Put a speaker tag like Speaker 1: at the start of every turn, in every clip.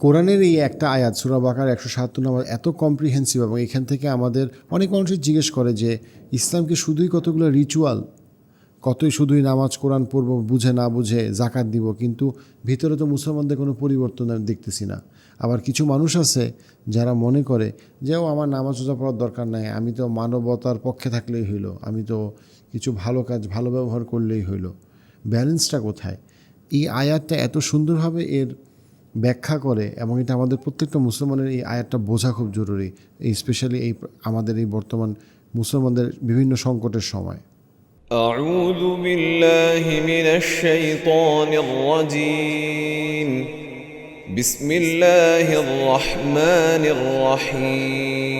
Speaker 1: কোরআনের এই একটা আয়াত, সুরা বাকার একশো সাতাত্তর নম্বর, এত কম্প্রিহেন্সিভ এবং এখান থেকে আমাদের অনেক মানুষই জিজ্ঞেস করে যে, ইসলামকে শুধুই কতগুলো রিচুয়াল কতই শুধুই নামাজ, কোরআন পড়ব, বুঝে না বুঝে জাকাত দিব? কিন্তু ভিতরে তো মুসলমানদের কোনো পরিবর্তন আমি দেখতেছি না। আবার কিছু মানুষ আছে যারা মনে করে যে, ও, আমার নামাজ রোজা পড়ার দরকার নাই, আমি তো মানবতার পক্ষে থাকলেই হইল, আমি তো কিছু ভালো কাজ, ভালো ব্যবহার করলেই হইল। ব্যালেন্সটা কোথায়? এই আয়াতটা এত সুন্দরভাবে এর ব্যাখ্যা করে এবং এটা আমাদের প্রত্যেকটা মুসলমানের এই আয়াতটা বোঝা খুব জরুরি এই স্পেশালি এই আমাদের এই বর্তমান মুসলমানদের বিভিন্ন সংকটের সময়
Speaker 2: أعوذ بالله من الشيطان الرجيم بسم الله الرحمن الرحيم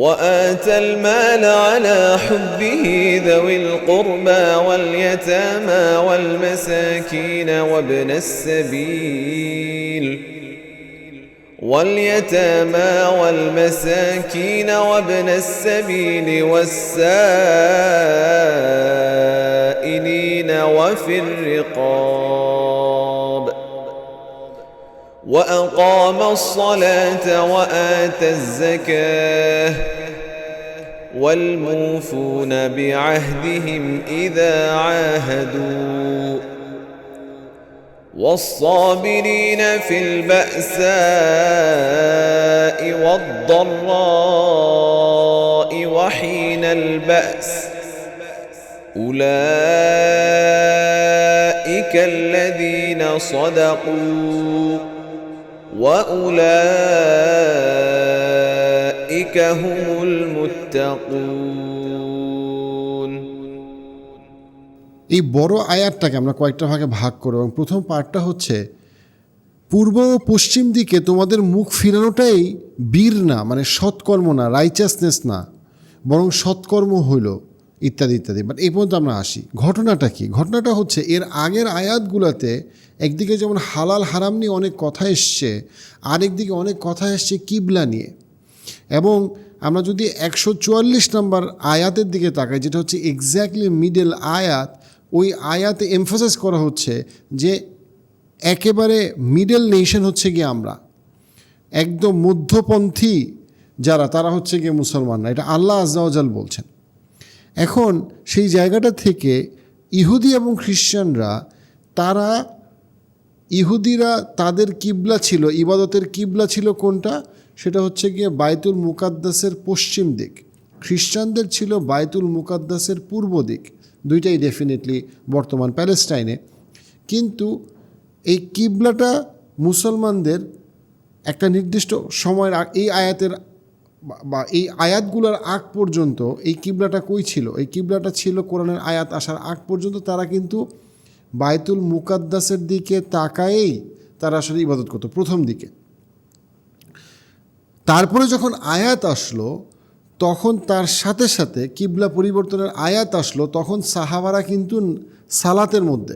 Speaker 2: وآتى المال على حبه ذوي القربى واليتامى والمساكين وابن السبيل واليتامى والمساكين وابن السبيل والسائلين وفي الرقاب وأقام الصلاة وآتى الزكاة. والموفون بعهدهم إذا عاهدوا. والصابرين في البأساء والضراء وحين البأس. أولئك الذين صدقوا. وأولئك هم المتقون
Speaker 1: এই বড় আয়াতটাকে আমরা কয়েকটা ভাগে ভাগ করব এবং প্রথম পার্টটা হচ্ছে পূর্ব ও পশ্চিম দিকে তোমাদের মুখ ফিরানোটাই বীর না মানে সৎকর্ম না রাইচাসনেস না বরং সৎকর্ম হইল ইত্যাদি ইত্যাদি। বাট এই পর্যন্ত আমরা আসি। ঘটনাটা কি? ঘটনাটা হচ্ছে, এর আগের আয়াতগুলোতে একদিকে যেমন হালাল হারাম নিয়ে অনেক কথা এসছে, আরেকদিকে অনেক কথা এসছে কিবলা নিয়ে। এবং আমরা যদি একশো চুয়াল্লিশ নম্বর আয়াতের দিকে তাকাই, যেটা হচ্ছে এক্স্যাক্টলি মিডল আয়াত, ওই আয়াতে এমফোসাইজ করা হচ্ছে যে একেবারে মিডল নেশন হচ্ছে গিয়ে আমরা। একদম মধ্যপন্থী যারা, তারা হচ্ছে গিয়ে মুসলমানরা। এটা আল্লাহ আজওয়াজাল বলছেন। এখন সেই জায়গাটা থেকে ইহুদি এবং খ্রিশ্চানরা তারা ইহুদিরা তাদের কিবলা ছিল, ইবাদতের কিবলা ছিল কোনটা? সেটা হচ্ছে গিয়ে বায়তুল মুকাদ্দাসের পশ্চিম দিক। খ্রিস্টানদের ছিল বায়তুল মুকাদ্দাসের পূর্ব দিক। দুইটাই ডেফিনেটলি বর্তমান প্যালেস্টাইনে। কিন্তু এই কিবলাটা মুসলমানদের একটা নির্দিষ্ট সময়ের এই আয়াতের বা- এই আয়াতগুলোর আগ পর্যন্ত, এই কিবলাটা কই ছিল? এই কিবলাটা ছিল কোরআনের আয়াত আসার আগ পর্যন্ত তারা কিন্তু বায়তুল মুকাদ্দাসের দিকে তাকায়েই তারা আসলে ইবাদত করতো, প্রথম দিকে। তারপরে যখন আয়াত আসলো, তখন তার সাথে সাথে কিবলা পরিবর্তনের আয়াত আসলো, তখন সাহাবারা কিন্তু সালাতের মধ্যে।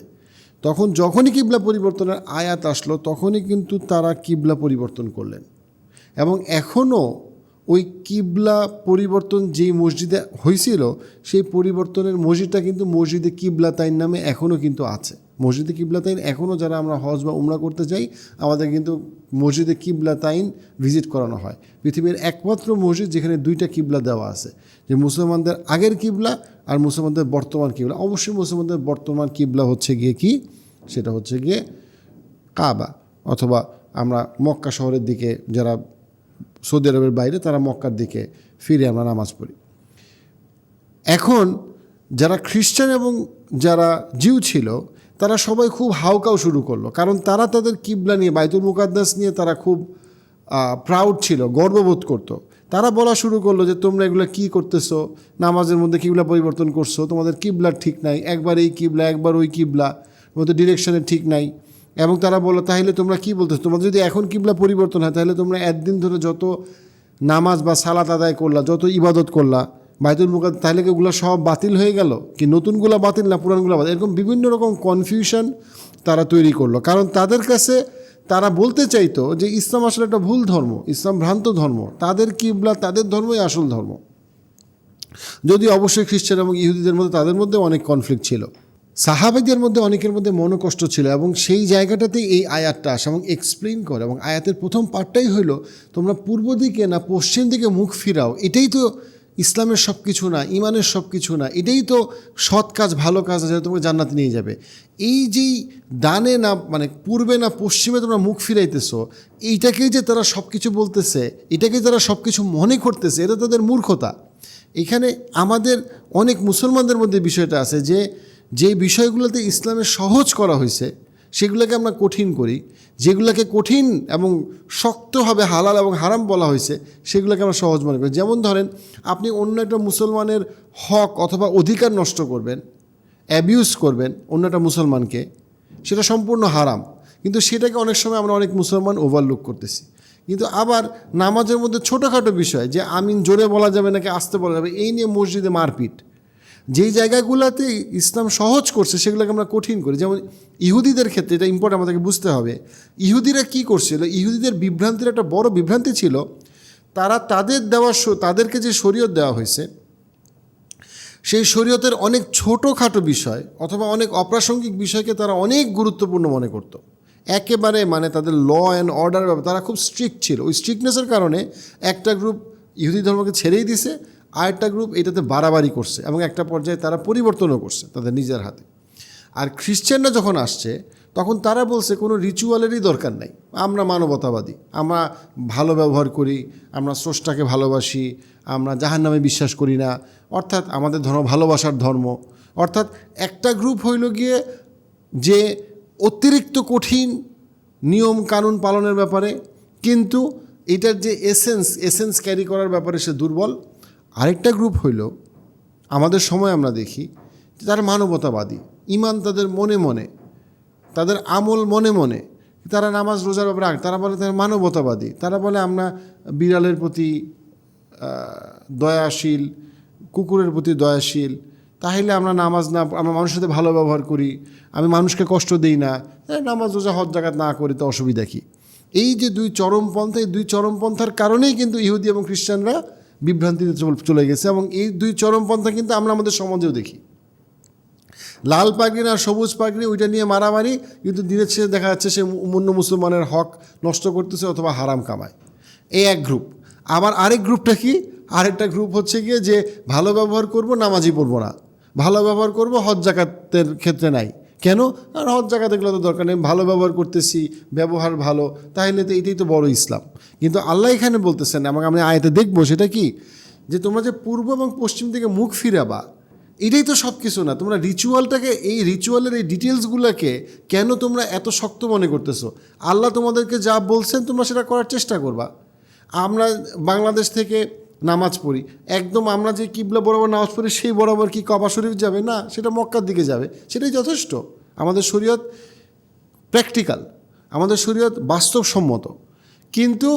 Speaker 1: তখন যখনই কিবলা পরিবর্তনের আয়াত আসলো, তখনই কিন্তু তারা কিবলা পরিবর্তন করলেন। এবং এখনও ওই কিবলা পরিবর্তন যেই মসজিদে হয়েছিল সেই পরিবর্তনের মসজিদটা কিন্তু মসজিদে কিবলা তাইন নামে এখনও কিন্তু আছে। মসজিদে কিবলা তাইন এখনও যারা আমরা হজ বা উমরা করতে যাই, আমাদের কিন্তু মসজিদে কিবলা তাইন ভিজিট করানো হয়। পৃথিবীর একমাত্র মসজিদ যেখানে দুইটা কিবলা দেওয়া আছে, যে মুসলমানদের আগের কিবলা আর মুসলমানদের বর্তমান কিবলা। অবশ্যই মুসলমানদের বর্তমান কিবলা হচ্ছে গিয়ে কি? সেটা হচ্ছে গিয়ে কাবা, অথবা আমরা মক্কা শহরের দিকে যারা সৌদি আরবের বাইরে তারা মক্কার দিকে ফিরে আমরা নামাজ পড়ি। এখন যারা খ্রিস্টান এবং যারা জিউ ছিল, তারা সবাই খুব হাউকাও শুরু করল। কারণ তারা তাদের কিবলা নিয়ে, বাইতুল মুকাদ্দাস নিয়ে তারা খুব প্রাউড ছিল, গর্ববোধ করতো। তারা বলা শুরু করল যে, তোমরা এগুলো কী করতেছো? নামাজের মধ্যে কিবলা পরিবর্তন করছ? তোমাদের কিবলা ঠিক নাই। একবার এই কিবলা, একবার ওই কিবলা। মতো ডিরেকশনে ঠিক নাই। এবং তারা বলল, তাহলে তোমরা কি বলতেছো? তোমাদের যদি এখন কিবলা পরিবর্তন হয়, তাহলে তোমরা একদিন ধরে যত নামাজ বা সালাত আদায় করলা, যত ইবাদত করলা, বাইতুল মুকাদ তাহলে কি ওগুলো সব বাতিল হয়ে গেল? কি নতুনগুলো বাতিল না পুরানগুলো বাতিল? এরকম বিভিন্ন রকম কনফিউশন তারা তৈরি করল। কারণ তাদের কাছে তারা বলতে চাইতো যে, ইসলাম আসলে একটা ভুল ধর্ম, ইসলাম ভ্রান্ত ধর্ম। তাদের কিবলা, তাদের ধর্মই আসল ধর্ম। যদি অবশ্যই খ্রিস্টান এবং ইহুদিদের মধ্যে, তাদের মধ্যে অনেক কনফ্লিক্ট ছিল। সাহাবেদের মধ্যে অনেকের মধ্যে মনোকষ্ট ছিল এবং সেই জায়গাটাতেই এই আয়াতটা আসে এবং এক্সপ্লেন করে এবং আয়াতের প্রথম পার্টটাই হলো তোমরা পূর্ব দিকে না পশ্চিম দিকে মুখ ফিরাও। এটাই তো ইসলামের সব কিছু না, ইমানের সব কিছু না, এটাই তো সৎ কাজ, ভালো কাজ যেটা তোমাকে জান্নাতে নিয়ে যাবে। এই যেই ডানে না মানে পূর্বে না পশ্চিমে তোমরা মুখ ফিরাইতেছো, এইটাকেই যে তারা সব কিছু বলতেছে, এটাকেই তারা সব কিছু মনে করতেছে, এটা তাদের মূর্খতা। এখানে আমাদের অনেক মুসলমানদের মধ্যে বিষয়টা আছে যে যে বিষয়গুলোতে ইসলামে সহজ করা হয়েছে, সেগুলোকে আমরা কঠিন করি। যেগুলোকে কঠিন এবং শক্তভাবে হালাল এবং হারাম বলা হয়েছে, সেগুলোকে আমরা সহজ মনে করি। যেমন ধরেন, আপনি অন্য একটা মুসলমানের হক অথবা অধিকার নষ্ট করবেন অ্যাবিউজ করবেন অন্য একটা মুসলমানকে, সেটা সম্পূর্ণ হারাম। কিন্তু সেটাকে অনেক সময় আমরা অনেক মুসলমান ওভারলুক করতেছি। কিন্তু আবার নামাজের মধ্যে ছোটোখাটো বিষয় যে আমিন জোরে বলা যাবে নাকি আসতে বলা যাবে, এই নিয়ে মসজিদে মারপিট। যেই জায়গাগুলোতে ইসলাম সহজ করছে, সেগুলোকে আমরা কঠিন করি। যেমন ইহুদিদের ক্ষেত্রে এটা ইম্পর্টেন্ট আমাদেরকে বুঝতে হবে। ইহুদিরা কি করছিল? ইহুদিদের বিভ্রান্তির একটা বড় বিভ্রান্তি ছিল। তারা তাদের দেওয়া তাদেরকে যে শরীয়ত দেওয়া হয়েছে, সেই শরীয়তের অনেক ছোটোখাটো বিষয় অথবা অনেক অপ্রাসঙ্গিক বিষয়কে তারা অনেক গুরুত্বপূর্ণ মনে করতো। একেবারে মানে তাদের ল অ্যান্ড অর্ডার তারা খুব স্ট্রিক্ট ছিল। ওই স্ট্রিক্টনেসের কারণে একটা গ্রুপ ইহুদি ধর্মকে ছেড়েই দিছে আরেকটা গ্রুপ এটাতে বাড়াবাড়ি করছে এবং একটা পর্যায়ে তারা পরিবর্তনও করছে তাদের নিজের হাতে। আর খ্রিশ্চানরা যখন আসছে, তখন তারা বলছে কোনো রিচুয়ালেরই দরকার নাই। আমরা মানবতাবাদী, আমরা ভালো ব্যবহার করি, আমরা স্রষ্টাকে ভালোবাসি, আমরা জাহান নামে বিশ্বাস করি না। অর্থাৎ আমাদের ধর্ম ভালোবাসার ধর্ম। অর্থাৎ একটা গ্রুপ হইল গিয়ে যে অতিরিক্ত কঠিন নিয়ম কানুন পালনের ব্যাপারে, কিন্তু এটার যে এসেন্স এসেন্স ক্যারি করার ব্যাপারে সে দুর্বল। আরেকটা গ্রুপ হইল, আমাদের সময় আমরা দেখি যে তারা মানবতাবাদী। ইমান তাদের মনে মনে, তাদের আমল মনে মনে, তারা নামাজ রোজার ব্যাপারে তারা বলে তারা মানবতাবাদী। তারা বলে আমরা বিড়ালের প্রতি দয়াশীল, কুকুরের প্রতি দয়াশীল, তাহলে আমরা নামাজ না, আমরা মানুষের সাথে ভালো ব্যবহার করি, আমি মানুষকে কষ্ট দিই না নামাজ রোজা, হজ জাগাত না করি তো অসুবিধা কী? এই যে দুই চরমপন্থা, এই দুই চরমপন্থার কারণেই কিন্তু ইহুদি এবং খ্রিস্টানরা বিভ্রান্তিতে চল- গেছে এবং এই দুই চরমপন্থা কিন্তু আমরা আমাদের সমাজেও দেখি। লাল পাগড়ি আর সবুজ পাগড়ি ওইটা নিয়ে মারামারি, কিন্তু দিনের শেষে দেখা যাচ্ছে সে অন্য মুসলমানের হক নষ্ট করতেছে অথবা হারাম কামায়। এই এক গ্রুপ আবার আরেক গ্রুপটা কি? আরেকটা গ্রুপ হচ্ছে গিয়ে যে, ভালো ব্যবহার করব নামাজি পড়ব না। ভালো ব্যবহার করব হজ জাকাতের ক্ষেত্রে নাই। কেন? আর হজ জাকাত এগুলো তো দরকার নেই, ভালো ব্যবহার করতেছি, ব্যবহার ভালো, তাহলে তো এটাই তো বড় ইসলাম। কিন্তু আল্লাহ এখানে বলতেছেন আমাকে আমি আয়তে দেখব সেটা কি? যে তোমরা যে পূর্ব এবং পশ্চিম দিকে মুখ ফিরাবা, এটাই তো সব কিছু না। তোমরা রিচুয়ালটাকে এই রিচুয়ালের এই ডিটেলসগুলোকে কেন তোমরা এত শক্ত মনে করতেছো? আল্লাহ তোমাদেরকে যা বলছেন, তোমরা সেটা করার চেষ্টা করবা। আমরা বাংলাদেশ থেকে নামাজ পড়ি, একদম আমরা যে কিবলা বরাবর নামাজ পড়ি, সেই বরাবর কি কবা শরীফ যাবে? না, সেটা মক্কার দিকে যাবে, সেটাই যথেষ্ট। আমাদের শরীয়ত প্র্যাকটিক্যাল, আমাদের শরীয়ত বাস্তবসম্মত, কিন্তু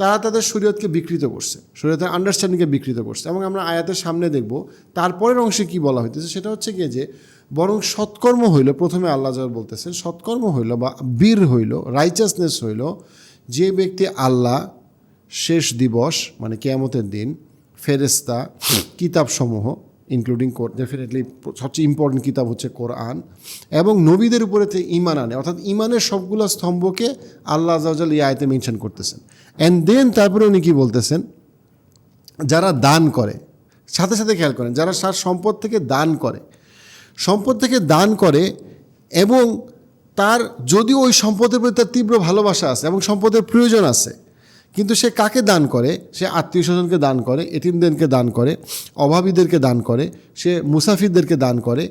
Speaker 1: তারা তাদের শরীয়তকে বিকৃত করছে, শরীয়তের আন্ডারস্ট্যান্ডিংকে বিকৃত করছে। এবং আমরা আয়াতের সামনে দেখব, তারপরের অংশে কি বলা হইতেছে, সেটা হচ্ছে গিয়ে যে, বরং সৎকর্ম হইল, প্রথমে আল্লাহ যার বলতেছেন, সৎকর্ম হইল বা বীর হইল রাইচাসনেস হইল, যে ব্যক্তি আল্লাহ, শেষ দিবস মানে কেয়ামতের দিন ফেরেস্তা কিতাবসমূহ ইনক্লুডিং ডেফিনেটলি সবচেয়ে ইম্পর্টেন্ট কিতাব হচ্ছে কোরআন এবং নবীদের উপরে ইমান আনে, অর্থাৎ ইমানের সবগুলো স্তম্ভকে আল্লাহ আজাল এই আয়তে মেনশন করতেছেন। অ্যান্ড দেন তারপরে উনি কি বলতেছেন? যারা দান করে, সাথে সাথে খেয়াল করেন, যারা সার সম্পদ থেকে দান করে, সম্পদ থেকে দান করে এবং তার যদিও ওই সম্পদের প্রতি তার তীব্র ভালোবাসা আছে এবং সম্পদের প্রয়োজন আছে কিন্তু সে কাকে দান করে? সে আত্মীয় স্বজনকে দান করে, এতিমদেরকে দান করে, অভাবীদেরকে দান করে, সে মুসাফিরদেরকে দান করে,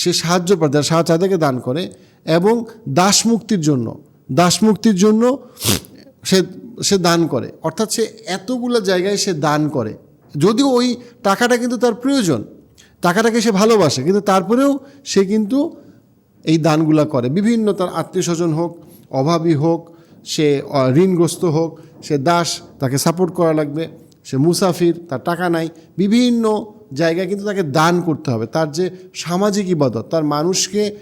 Speaker 1: সে সাহায্য পায়, যারা সাহায্য তাদেরকে দান করে, এবং দাসমুক্তির জন্য দাসমুক্তির জন্য সে সে দান করে। অর্থাৎ সে এতগুলো জায়গায় সে দান করে। যদিও ওই টাকাটা কিন্তু তার প্রয়োজন, টাকাটাকে সে ভালোবাসে, কিন্তু তারপরেও সে কিন্তু এই দানগুলা করে। বিভিন্ন তার আত্মীয় স্বজন হোক, অভাবী হোক, সে ঋণগ্রস্ত হোক সে দাস, তাকে সাপোর্ট করা লাগবে। সে মুসাফির, তার টাকা নাই। বিভিন্ন জায়গায় কিন্তু তাকে দান করতে হবে। তার যে সামাজিক ইবাদত, তার মানুষকে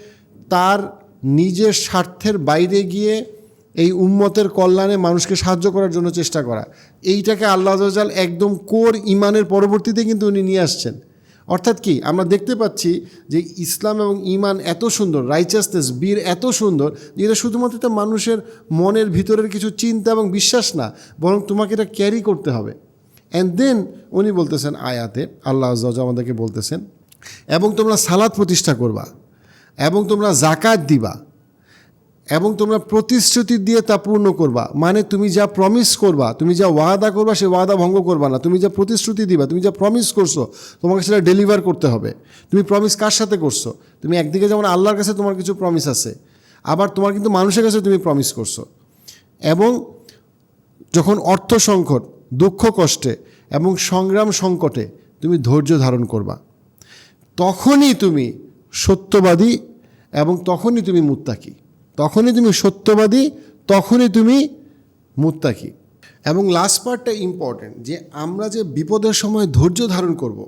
Speaker 1: তার নিজের স্বার্থের বাইরে গিয়ে এই উম্মতের কল্যাণে মানুষকে সাহায্য করার জন্য চেষ্টা করা। এইটাকে আল্লাহ একদম কোর ইমানের পরবর্তীতে কিন্তু উনি নিয়ে আসছেন। অর্থাৎ কি? আমরা দেখতে পাচ্ছি যে ইসলাম এবং ইমান এত সুন্দর রাইচাসনেস বীর এত সুন্দর যে এটা শুধুমাত্র তো মানুষের মনের ভিতরের কিছু চিন্তা এবং বিশ্বাস না, বরং তোমাকে এটা ক্যারি করতে হবে। অ্যান্ড দেন উনি বলতেছেন আয়াতে, আল্লাহ আমাদেরকে বলতেছেন, এবং তোমরা সালাদ প্রতিষ্ঠা করবা, এবং তোমরা জাকাত দিবা এবং তোমরা প্রতিশ্রুতি দিয়ে তা পূর্ণ করবা। মানে তুমি যা প্রমিস করবা, তুমি যা ওয়াদা করবা সে ওয়াদা ভঙ্গ করবা না। তুমি যা প্রতিশ্রুতি দিবা, তুমি যা প্রমিস করছ, তোমাকে সেটা ডেলিভার করতে হবে। তুমি প্রমিস কার সাথে করছ? তুমি একদিকে যেমন আল্লাহর কাছে তোমার কিছু প্রমিস আছে, আবার তোমার কিন্তু মানুষের কাছে তুমি প্রমিস করছ। এবং যখন অর্থ সংকট, দুঃখ কষ্টে এবং সংগ্রাম সংকটে তুমি ধৈর্য ধারণ করবা। তখনই তুমি সত্যবাদী এবং তখনই তুমি মুত্তাকি। তখনই তুমি সত্যবাদী, তখনই তুমি মুত্তাকি এবং লাস্ট পার্টটা ইম্পর্ট্যান্ট যে আমরা যে বিপদের সময় ধৈর্য ধারণ করব।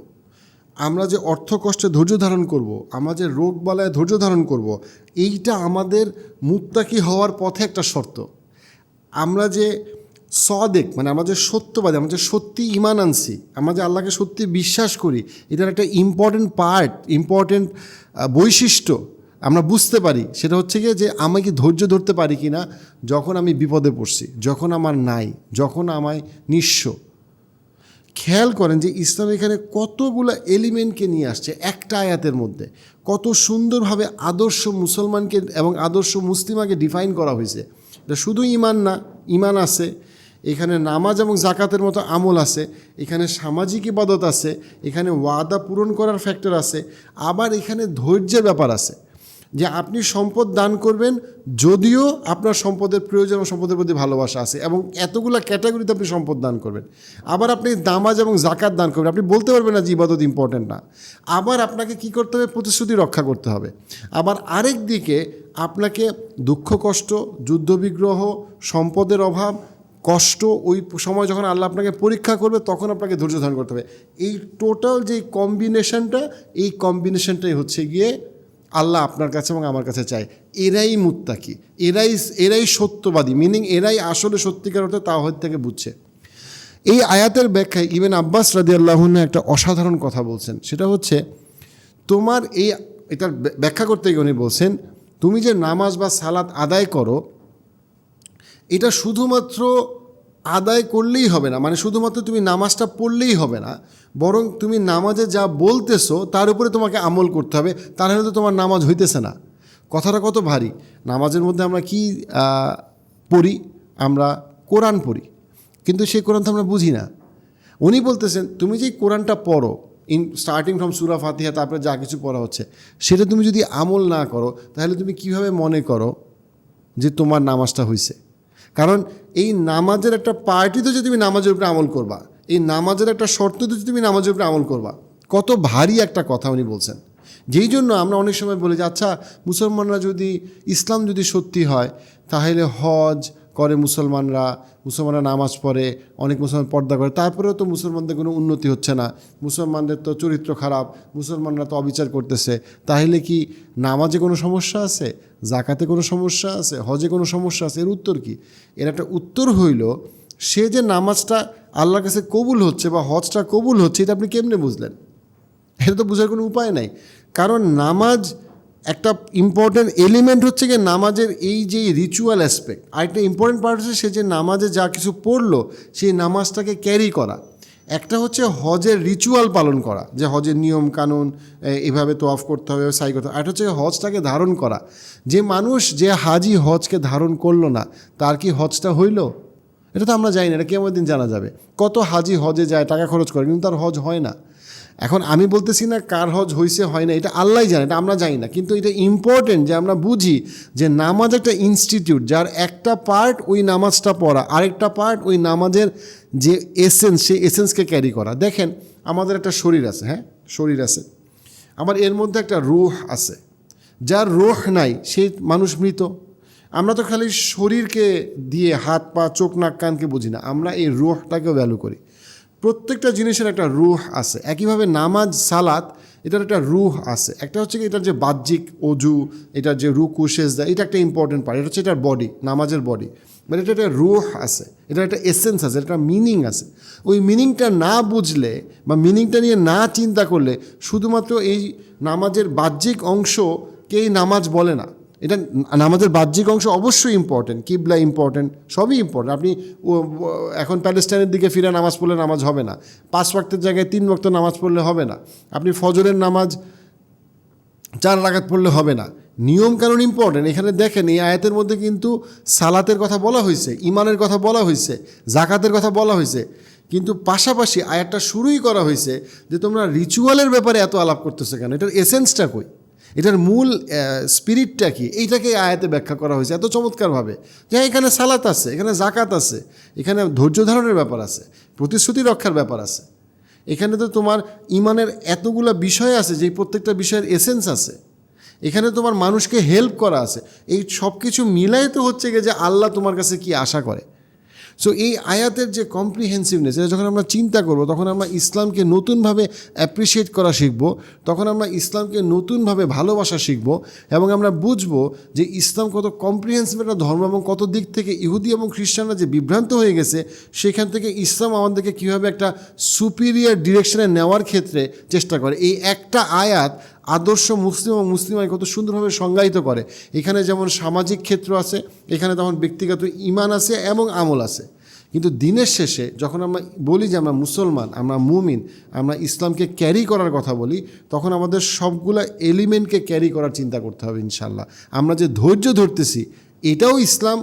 Speaker 1: আমরা যে অর্থ কষ্টে ধৈর্য ধারণ করব। আমরা যে রোগ বালায় ধৈর্য ধারণ করব। এইটা আমাদের মুত্তাকি হওয়ার পথে একটা শর্ত আমরা যে সদেক মানে আমরা যে সত্যবাদী, আমরা যে সত্যি ইমান আনছি, আমরা যে আল্লাহকে সত্যি বিশ্বাস করি, এটার একটা ইম্পর্টেন্ট পার্ট ইম্পর্টেন্ট বৈশিষ্ট্য আমরা বুঝতে পারি, সেটা হচ্ছে গিয়ে যে আমি কি ধৈর্য ধরতে পারি কি না যখন আমি বিপদে পড়ছি, যখন আমার নাই, যখন আমায় নিঃস্ব। খেয়াল করেন যে ইসলাম এখানে কতগুলো এলিমেন্টকে নিয়ে আসছে, একটা আয়াতের মধ্যে। কত সুন্দরভাবে আদর্শ মুসলমানকে এবং আদর্শ মুসলিমাকে ডিফাইন করা হয়েছে। এটা শুধু ইমান না, ইমান আছে, এখানে নামাজ এবং জাকাতের মতো আমল আছে, এখানে সামাজিক ইবাদত আছে, এখানে ওয়াদা পূরণ করার ফ্যাক্টর আছে, আবার এখানে ধৈর্যের ব্যাপার আছে। যে আপনি সম্পদ দান করবেন যদিও আপনার সম্পদের প্রয়োজন এবং সম্পদের প্রতি ভালোবাসা আছে এবং এতগুলো ক্যাটাগরিতে আপনি সম্পদ দান করবেন। আবার আপনি দামাজ এবং জাকাত দান করবেন। আপনি বলতে পারবেন না যে ইবাদত ইম্পর্টেন্ট না। আবার আপনাকে কি করতে হবে? প্রতিশ্রুতি রক্ষা করতে হবে। আবার আরেক দিকে আপনাকে দুঃখ, কষ্ট, যুদ্ধবিগ্রহ, সম্পদের অভাব, কষ্ট, ওই সময় যখন আল্লাহ আপনাকে পরীক্ষা করবে তখন আপনাকে ধৈর্য ধারণ করতে হবে। এই টোটাল যে কম্বিনেশনটা এই কম্বিনেশনটাই হচ্ছে গিয়ে আল্লাহ আপনার কাছে এবং আমার কাছে চায়। এরাই মুত্তাকি, এরাই এরাই সত্যবাদী মিনিং এরাই আসলে সত্যিকার অর্থে তাওহিদ থেকে বুঝছে। এই আয়াতের ব্যাখ্যায় ইবেন আব্বাস রাদি আল্লাহন একটা অসাধারণ কথা বলছেন। সেটা হচ্ছে, তোমার এই, এটার ব্যাখ্যা করতে গিয়ে উনি বলছেন, তুমি যে নামাজ বা সালাত আদায় করো, এটা শুধুমাত্র আদায় করলেই হবে না। মানে শুধুমাত্র তুমি নামাজটা পড়লেই হবে না, বরং তুমি নামাজে যা বলতেছো তার উপরে তোমাকে আমল করতে হবে, তাহলে তো তোমার নামাজ হইতেছে না। কথাটা কত ভারী। নামাজের মধ্যে আমরা কি পড়ি? আমরা কোরআন পড়ি। কিন্তু সেই কোরআন তো আমরা বুঝি না। উনি বলতেছেন, তুমি যে কোরআনটা পড়ো, ইন স্টার্টিং ফ্রম সুরা ফাতিহা, তারপরে যা কিছু পড়া হচ্ছে, সেটা তুমি যদি আমল না করো, তাহলে তুমি কীভাবে মনে করো যে তোমার নামাজটা হয়েছে কারণ এই নামাজের একটা পার্টি তো যে তুমি নামাজের উপরে আমল করবা, এই নামাজের একটা শর্ত তো যে তুমি নামাজের উপরে আমল করবা, কত ভারী একটা কথা উনি বলছেন। যেই জন্য আমরা অনেক সময় বলি যে আচ্ছা মুসলমানরা যদি ইসলাম যদি সত্যি হয়, তাহলে হজ করে মুসলমানরা মুসলমানরা নামাজ পড়ে, অনেক মুসলমান পর্দা করে, তারপরেও তো মুসলমানদের কোনো উন্নতি হচ্ছে না। মুসলমানদের তো চরিত্র খারাপ, মুসলমানরা তো অবিচার করতেছে। তাহলে কি নামাজে কোনো সমস্যা আছে? জাকাতে কোনো সমস্যা আছে? হজে কোনো সমস্যা আছে? এর উত্তর কি? এর একটা উত্তর হইল, সে যে নামাজটা আল্লাহর কাছে কবুল হচ্ছে বা হজটা কবুল হচ্ছে, এটা আপনি কেমনে বুঝলেন? এটা তো বোঝার কোনো উপায় নাই। কারণ নামাজ একটা ইম্পর্ট্যান্ট এলিমেন্ট হচ্ছে গিয়ে নামাজের এই যে রিচুয়াল অ্যাসপেক্ট আরেকটা ইম্পর্টেন্ট পার্ট হচ্ছে সে যে নামাজে যা কিছু পড়ল, সেই নামাজটাকে ক্যারি করা। একটা হচ্ছে হজের রিচুয়াল পালন করা, যে হজের নিয়ম কানুন এভাবে তো অফ করতে হবে, সাই করতে হবে। একটা হচ্ছে হজটাকে ধারণ করা। যে মানুষ, যে হাজি হজকে ধারণ করল না, তার কি হজটা হইল? এটা তো আমরা জানি না, এটা কেমন দিন জানা যাবে। কত হাজি হজে যায়, টাকা খরচ করে, কিন্তু তার হজ হয় না। এখন আমি বলতেছি না কার হজ হয়েছে হয় না, এটা আল্লাহ জানে, এটা আমরা জানি না। কিন্তু এটা ইম্পর্টেন্ট যে আমরা বুঝি যে নামাজ একটা ইনস্টিটিউট যার একটা পার্ট ওই নামাজটা পড়া, আরেকটা পার্ট ওই নামাজের যে এসেন্স সেই এসেন্সকে ক্যারি করা। দেখেন, আমাদের একটা শরীর আছে হ্যাঁ? শরীর আছে। আমার এর মধ্যে একটা রুহ আছে। যার রোহ নাই সেই মানুষ মৃত। আমরা তো খালি শরীরকে দিয়ে হাত পা চোখ নাক কানকে বুঝি না। আমরা এই রোহটাকেও ভ্যালু করি। প্রত্যেকটা জিনিসের একটা রুহ আছে। একইভাবে নামাজ, সালাত, এটার একটা রুহ আছে। একটা হচ্ছে কি, এটার যে বাহ্যিক অজু, এটার যে রু রুকু, সেজদা, এটা একটা ইম্পর্টেন্ট পার্ট এটা হচ্ছে এটার বডি নামাজের বডি মানে এটা একটা রুহ আছে, এটার একটা এসেন্স আছে একটা মিনিং আছে। ওই মিনিংটা না বুঝলে বা মিনিংটা নিয়ে না চিন্তা করলে, শুধুমাত্র এই নামাজের বাহ্যিক অংশকেই নামাজ বলে না। এটা নামাজের বাহ্যিক অংশ অবশ্যই ইম্পর্টেন্ট কিবলা ইম্পর্টেন্ট সবই ইম্পর্টেন্ট আপনি এখন প্যালেস্টাইনের দিকে ফিরে নামাজ পড়লে নামাজ হবে না। পাঁচ ওয়াক্তের জায়গায় তিন ওয়াক্ত নামাজ পড়লে হবে না। আপনি ফজরের নামাজ চার রাগাত পড়লে হবে না। নিয়ম কানুন ইম্পর্টেন্ট এখানে দেখেন, এই আয়াতের মধ্যে কিন্তু সালাতের কথা বলা হয়েছে ইমানের কথা বলা হয়েছে জাকাতের কথা বলা হয়েছে কিন্তু পাশাপাশি আয়াতটা শুরুই করা হয়েছে যে তোমরা রিচুয়ালের ব্যাপারে এত আলাপ করতেছে কেন? এটার এসেন্সটা কই? এটার মূল স্পিরিটটা কি? এইটাকে আয়াতে ব্যাখ্যা করা হয়েছে এত চমৎকারভাবে। যে হ্যাঁ, এখানে সালাত আছে এখানে জাকাত আছে এখানে ধৈর্য ধারণের ব্যাপার আছে প্রতিশ্রুতি রক্ষার ব্যাপার আছে। এখানে তো তোমার ইমানের এতগুলো বিষয় আছে যে প্রত্যেকটা বিষয়ের এসেন্স আছে। এখানে তোমার মানুষকে হেল্প করা আছে। এই সব কিছু মিলাই তো হচ্ছে গিয়ে যে আল্লাহ তোমার কাছে কি আশা করে। সো এই আয়াতের যে কম্প্রিহেন্সিভনেস এটা যখন আমরা চিন্তা করব, তখন আমরা ইসলামকে নতুনভাবে অ্যাপ্রিসিয়েট করা শিখব, তখন আমরা ইসলামকে নতুনভাবে ভালোবাসা শিখব, এবং আমরা বুঝব যে ইসলাম কত কম্প্রিহেন্সিভ একটা ধর্ম এবং কত দিক থেকে ইহুদি এবং খ্রিস্টানরা যে বিভ্রান্ত হয়ে গেছে, সেখান থেকে ইসলাম আমাদেরকে কীভাবে একটা সুপিরিয়ার ডিরেকশনে নেওয়ার ক্ষেত্রে চেষ্টা করে। এই একটা আয়াত আদর্শ মুসলিম এবং মুসলিমাই কত সুন্দরভাবে সংজ্ঞায়িত করে। এখানে যেমন সামাজিক ক্ষেত্র আছে, এখানে তেমন ব্যক্তিগত ইমান আছে এবং আমল আছে। কিন্তু দিনের শেষে যখন আমরা বলি যে আমরা মুসলমান, আমরা মুমিন, আমরা ইসলামকে ক্যারি করার কথা বলি, তখন আমাদের সবগুলা এলিমেন্টকে ক্যারি করার চিন্তা করতে হবে ইনশাল্লাহ আমরা যে ধৈর্য ধরতেছি, এটাও ইসলাম।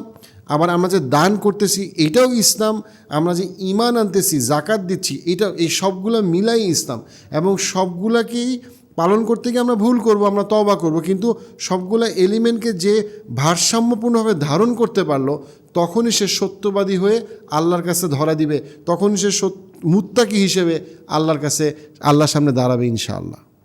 Speaker 1: আবার আমরা যে দান করতেছি, এটাও ইসলাম। আমরা যে ইমান আনতেছি জাকাত দিচ্ছি, এটা, এই সবগুলো মিলাই ইসলাম। এবং সবগুলাকেই পালন করতে গিয়ে আমরা ভুল করব, আমরা তবা করব, কিন্তু সবগুলো এলিমেন্টকে যে ভারসাম্যপূর্ণভাবে ধারণ করতে পারল, তখনই সে সত্যবাদী হয়ে আল্লাহর কাছে ধরা দিবে, তখনই সে সত্য মুত্তাকি হিসেবে আল্লাহর কাছে, আল্লাহর সামনে দাঁড়াবে ইনশাআল্লাহ।